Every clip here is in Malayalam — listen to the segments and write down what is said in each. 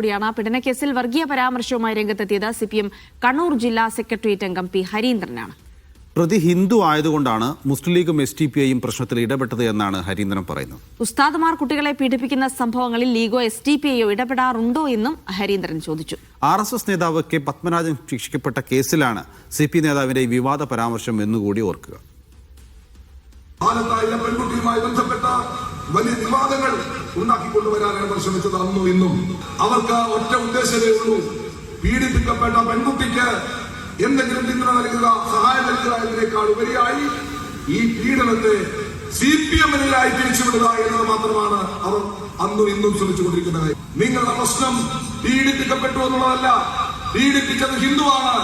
കൂടിയാണ്. പീഡനക്കേസിൽ വർഗീയ പരാമർശവുമായി രംഗത്തെത്തിയത് സി പി എം കണ്ണൂർ ജില്ലാ സെക്രട്ടേറിയറ്റ് അംഗം പി ഹരീന്ദ്രനാണ്. പ്രതി ഹിന്ദു ആയതുകൊണ്ടാണ് മുസ്ലിം ലീഗും എസ് ടി പി ഐയും പ്രശ്നത്തിൽ ഇടപെട്ടത് എന്നാണ് ഹരീന്ദ്രൻ പറയുന്നത്. ഉസ്താദ്മാർ കുട്ടികളെ പീഡിപ്പിക്കുന്ന സംഭവങ്ങളിൽ ലീഗോ എസ് ടി പി ഐയോ ഇടപെടാറുണ്ടോ എന്നും ഹരീന്ദ്രൻ ചോദിച്ചു. ആർ എസ് എസ് നേതാവ് കെ പത്മനാഭൻ ശിക്ഷിക്കപ്പെട്ട കേസിലാണ് സി പി നേതാവിന്റെ ഈ വിവാദ പരാമർശം എന്നുകൂടി ഓർക്കുക. ആലത്തായിലെ പെൺകുട്ടിയുമായി ബന്ധപ്പെട്ട വലിയ വിവാദങ്ങൾ ഉണ്ടാക്കിക്കൊണ്ടുവരാനാണ് അവർ ശ്രമിച്ചത് അന്നും ഇന്നും. അവർക്ക് ഒറ്റ ഉദ്ദേശമേ ഉള്ളൂ. പീഡിപ്പിക്കപ്പെട്ട പെൺകുട്ടിക്ക് എന്തെങ്കിലും പിന്തുണ നൽകുക സഹായം നൽകുക എന്നതിനേക്കാൾ ഉപരിയായി ഈ പീഡനത്തെ സി പി എമ്മിനെതിരായി തിരിച്ചുവിടുക എന്നത് മാത്രമാണ് അവർ അന്നും ഇന്നും ശ്രമിച്ചുകൊണ്ടിരിക്കുന്നത്. നിങ്ങളുടെ പ്രശ്നം പീഡിപ്പിക്കപ്പെട്ടു എന്നുള്ളതല്ല. പീഡിപ്പിച്ചത് ഹിന്ദുവാണ്.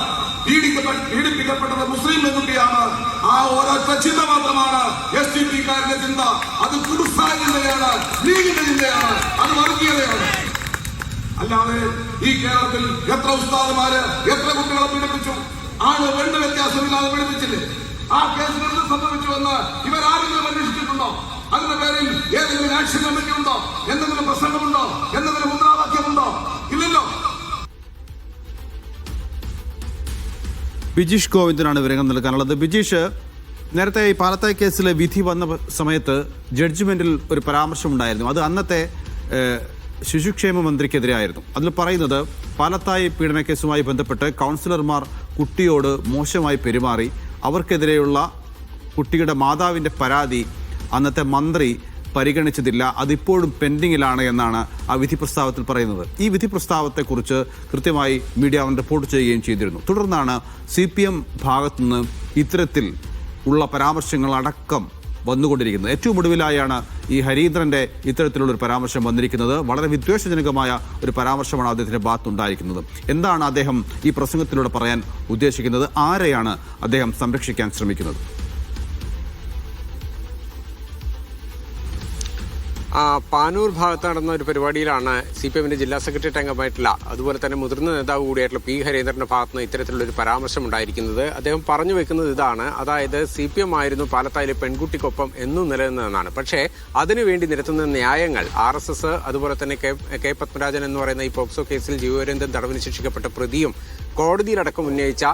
പീഡിപ്പിക്കപ്പെട്ടത് മുസ്ലിം പെൺകുട്ടിയാണ്. ആ ഒരൊറ്റ ചിന്ത മാത്രമാണ് എസ് ഡി പി കാരന്റെ ചിന്ത. അത് കുടുസായ ചിന്തയാണ് ലീഗിന്റെ ചിന്തയാണ് അത് വർഗീയതയാണ്. അല്ലാതെ ഈ കേരളത്തിൽ എത്ര ഉസ്താദുമാര് എത്ര കുട്ടികളെ പീഡിപ്പിച്ചു? ആണ് വെണ്ണ വ്യത്യാസമില്ലാതെ പീഡിപ്പിച്ചില്ലേ? ആ കേസിൽ എന്ത് സംഭവിച്ചു എന്ന് ഇവരാരെങ്കിലും അന്വേഷിച്ചിട്ടുണ്ടോ? അതിന്റെ പേരിൽ ഏതെങ്കിലും ആക്ഷൻ കമ്മിറ്റി ഉണ്ടോ? എന്തെങ്കിലും പ്രസംഗമുണ്ടോ? എന്തെങ്കിലും ബിജീഷ് ഗോവിന്ദനാണ് വിവരങ്ങൾ നൽകാനുള്ളത് ബിജീഷ് നേരത്തെ ഈ പാലത്തായ് കേസിലെ വിധി വന്ന സമയത്ത് ജഡ്ജ്മെന്റിൽ ഒരു പരാമർശമുണ്ടായിരുന്നു. അത് അന്നത്തെ ശിശുക്ഷേമ മന്ത്രിക്കെതിരായിരുന്നു അതിൽ പറയുന്നത് പീഡന കേസുമായി ബന്ധപ്പെട്ട് കൗൺസിലർമാർ കുട്ടിയോട് മോശമായി പെരുമാറി അവർക്കെതിരെയുള്ള കുട്ടിയുടെ മാതാവിന്റെ പരാതി അന്നത്തെ മന്ത്രി പരിഗണിച്ചതില്ല. അതിപ്പോഴും പെൻഡിങ്ങിലാണ് എന്നാണ് ആ വിധി പ്രസ്താവത്തിൽ പറയുന്നത്. ഈ വിധി പ്രസ്താവത്തെക്കുറിച്ച് കൃത്യമായി മീഡിയ അവൻ റിപ്പോർട്ട് ചെയ്യുകയും ചെയ്തിരുന്നു. തുടർന്നാണ് സി പി എം ഭാഗത്തുനിന്ന് ഇത്തരത്തിൽ ഉള്ള പരാമർശങ്ങൾ അടക്കം വന്നുകൊണ്ടിരിക്കുന്നത്. ഏറ്റവും ഒടുവിലായാണ് ഈ ഹരീന്ദ്രന്റെ ഇത്തരത്തിലുള്ള ഒരു പരാമർശം വന്നിരിക്കുന്നത്. വളരെ വിദ്വേഷജനകമായ ഒരു പരാമർശമാണ് അദ്ദേഹത്തിന്റെ ഭാഗത്തുണ്ടായിരിക്കുന്നത് എന്താണ് അദ്ദേഹം ഈ പ്രസംഗത്തിലൂടെ പറയാൻ ഉദ്ദേശിക്കുന്നത്? ആരെയാണ് അദ്ദേഹം സംരക്ഷിക്കാൻ ശ്രമിക്കുന്നത്? പാനൂർ ഭാഗത്ത് നടന്ന ഒരു പരിപാടിയിലാണ് സി പി എമ്മിന്റെ ജില്ലാ സെക്രട്ടറി അംഗമായിട്ടുള്ള അതുപോലെ തന്നെ മുതിർന്ന നേതാവ് കൂടിയായിട്ടുള്ള പി ഹരീന്ദ്രന്റെ ഭാഗത്ത് നിന്ന് ഇത്തരത്തിലുള്ള ഒരു പരാമർശം ഉണ്ടായിരിക്കുന്നത് അദ്ദേഹം പറഞ്ഞു വെക്കുന്നത് ഇതാണ് അതായത് സി പി എം ആയിരുന്നു പാലത്തായിലെ പെൺകുട്ടിക്കൊപ്പം എന്നും നിലനിന്നതെന്നാണ്. പക്ഷേ അതിനുവേണ്ടി നിരത്തുന്ന ന്യായങ്ങൾ ആർ എസ് എസ് അതുപോലെ തന്നെ കെ കെ പത്മരാജൻ എന്ന് പറയുന്ന ഈ പോക്സോ കേസിൽ ജീവപര്യന്തം തടവിന് ശിക്ഷിക്കപ്പെട്ട പ്രതിയും കോടതിയിലടക്കം ഉന്നയിച്ച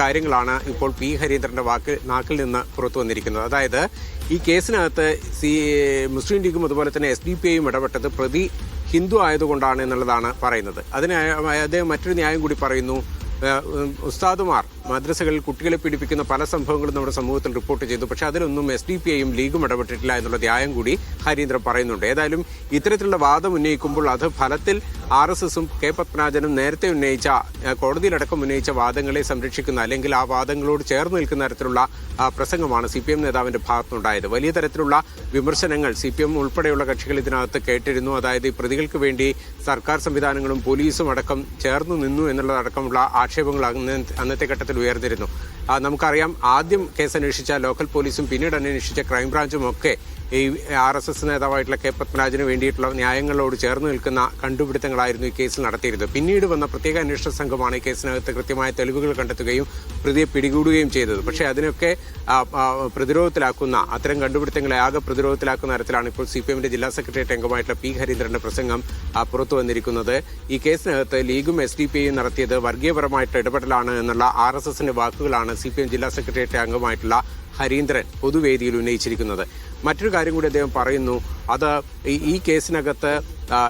കാര്യങ്ങളാണ് ഇപ്പോൾ പി ഹരീന്ദ്രന്റെ വാക്ക് നാക്കിൽ നിന്ന് പുറത്തു വന്നിരിക്കുന്നത്. അതായത് ഈ കേസിനകത്ത് സി മുസ്ലിം ലീഗും അതുപോലെ തന്നെ എസ് ഡി പി ഐയും ഇടപെട്ടത് പ്രതി ഹിന്ദു ആയതുകൊണ്ടാണ് എന്നുള്ളതാണ് പറയുന്നത്. അതിന് അദ്ദേഹം മറ്റൊരു ന്യായം കൂടി പറയുന്നു. ഉസ്താദുമാർ മദ്രസകളിൽ കുട്ടികളെ പീഡിപ്പിക്കുന്ന പല സംഭവങ്ങളും നമ്മുടെ സമൂഹത്തിൽ റിപ്പോർട്ട് ചെയ്തു. പക്ഷെ അതിലൊന്നും എസ് ഡി പി ഐയും ലീഗും ഇടപെട്ടിട്ടില്ല എന്നുള്ള ന്യായം കൂടി ഹരീന്ദ്രൻ പറയുന്നുണ്ട്. ഏതായാലും ഇത്തരത്തിലുള്ള വാദം ഉന്നയിക്കുമ്പോൾ അത് ഫലത്തിൽ ആർ എസ് എസും കെ പത്മനാഭനും നേരത്തെ ഉന്നയിച്ച കോടതിയിലടക്കം ഉന്നയിച്ച വാദങ്ങളെ സംരക്ഷിക്കുന്ന അല്ലെങ്കിൽ ആ വാദങ്ങളോട് ചേർന്ന് നിൽക്കുന്ന തരത്തിലുള്ള പ്രസംഗമാണ് സി പി എം നേതാവിന്റെ ഭാഗത്തുനിന്നുണ്ടായത്. വലിയ തരത്തിലുള്ള വിമർശനങ്ങൾ സി പി എം ഉൾപ്പെടെയുള്ള കക്ഷികൾ ഇതിനകത്ത് കേട്ടിരുന്നു. അതായത് ഈ പ്രതികൾക്ക് വേണ്ടി സർക്കാർ സംവിധാനങ്ങളും പോലീസും അടക്കം ചേർന്ന് നിന്നു എന്നുള്ളതടക്കമുള്ള ആക്ഷേപങ്ങൾ അന്ന് അന്നത്തെ ഘട്ടത്തിൽ ഉയർന്നിരുന്നു. നമുക്കറിയാം ആദ്യം കേസ് അന്വേഷിച്ച ലോക്കൽ പോലീസും പിന്നീട് അന്വേഷിച്ച ക്രൈംബ്രാഞ്ചും ഒക്കെ ഈ ആർ എസ് എസ് നേതാവായിട്ടുള്ള കെ പത്മരാജന് വേണ്ടിയിട്ടുള്ള ന്യായങ്ങളോട് ചേർന്ന് നിൽക്കുന്ന കണ്ടുപിടുത്തങ്ങളായിരുന്നു ഈ കേസിൽ നടത്തിയിരുന്നത്. പിന്നീട് വന്ന പ്രത്യേക അന്വേഷണ സംഘമാണ് ഈ കേസിനകത്ത് കൃത്യമായ തെളിവുകൾ കണ്ടെത്തുകയും പ്രതിയെ പിടികൂടുകയും ചെയ്തത്. പക്ഷേ അതിനൊക്കെ പ്രതിരോധത്തിലാക്കുന്ന അത്തരം കണ്ടുപിടുത്തങ്ങളെ ആകെ പ്രതിരോധത്തിലാക്കുന്ന തരത്തിലാണ് ഇപ്പോൾ സി പി എമ്മിന്റെ ജില്ലാ സെക്രട്ടേറിയറ്റ് അംഗമായിട്ടുള്ള പി ഹരീന്ദ്രന്റെ പ്രസംഗം പുറത്തു വന്നിരിക്കുന്നത്. ഈ കേസിനകത്ത് ലീഗും എസ് ഡി പി ഐയും നടത്തിയത് വർഗീയപരമായിട്ട് ഇടപെടലാണ് എന്നുള്ള ആർ എസ് എസിന്റെ വാക്കുകളാണ് സി പി എം ജില്ലാ സെക്രട്ടേറിയറ്റ് അംഗമായിട്ടുള്ള ഹരീന്ദ്രൻ പൊതുവേദിയിൽ ഉന്നയിച്ചിരിക്കുന്നത്. മറ്റൊരു കാര്യം കൂടി അദ്ദേഹം പറയുന്നു അത് ഈ- കേസിനകത്ത്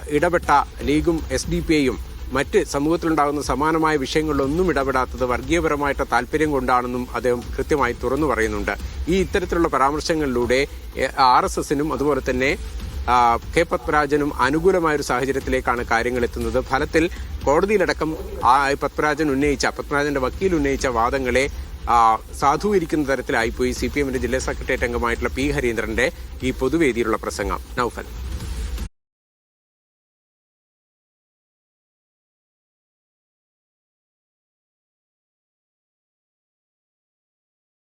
ഇടപെട്ട ലീഗും എസ് ഡി പി ഐയും മറ്റ് സമൂഹത്തിലുണ്ടാകുന്ന സമാനമായ വിഷയങ്ങളിലൊന്നും ഇടപെടാത്തത് വർഗീയപരമായിട്ട് താല്പര്യം കൊണ്ടാണെന്നും അദ്ദേഹം കൃത്യമായി തുറന്നു പറയുന്നുണ്ട്. ഈ ഇത്തരത്തിലുള്ള പരാമർശങ്ങളിലൂടെ ആർ എസ് എസിനും അതുപോലെ തന്നെ കെ പത്മരാജനും അനുകൂലമായ ഒരു സാഹചര്യത്തിലേക്കാണ് കാര്യങ്ങൾ എത്തുന്നത്. ഫലത്തിൽ കോടതിയിലടക്കം ആ പത്മരാജൻ ഉന്നയിച്ച പത്മരാജന്റെ വക്കീൽ ഉന്നയിച്ച വാദങ്ങളെ സാധൂകരിക്കുന്ന തരത്തിലായിപ്പോയി സി പി എമ്മിന്റെ ജില്ലാ സെക്രട്ടേറിയറ്റ് അംഗമായിട്ടുള്ള പി ഹരീന്ദ്രന്റെ ഈ പൊതുവേദിയിലുള്ള പ്രസംഗം. നൌഫൽ.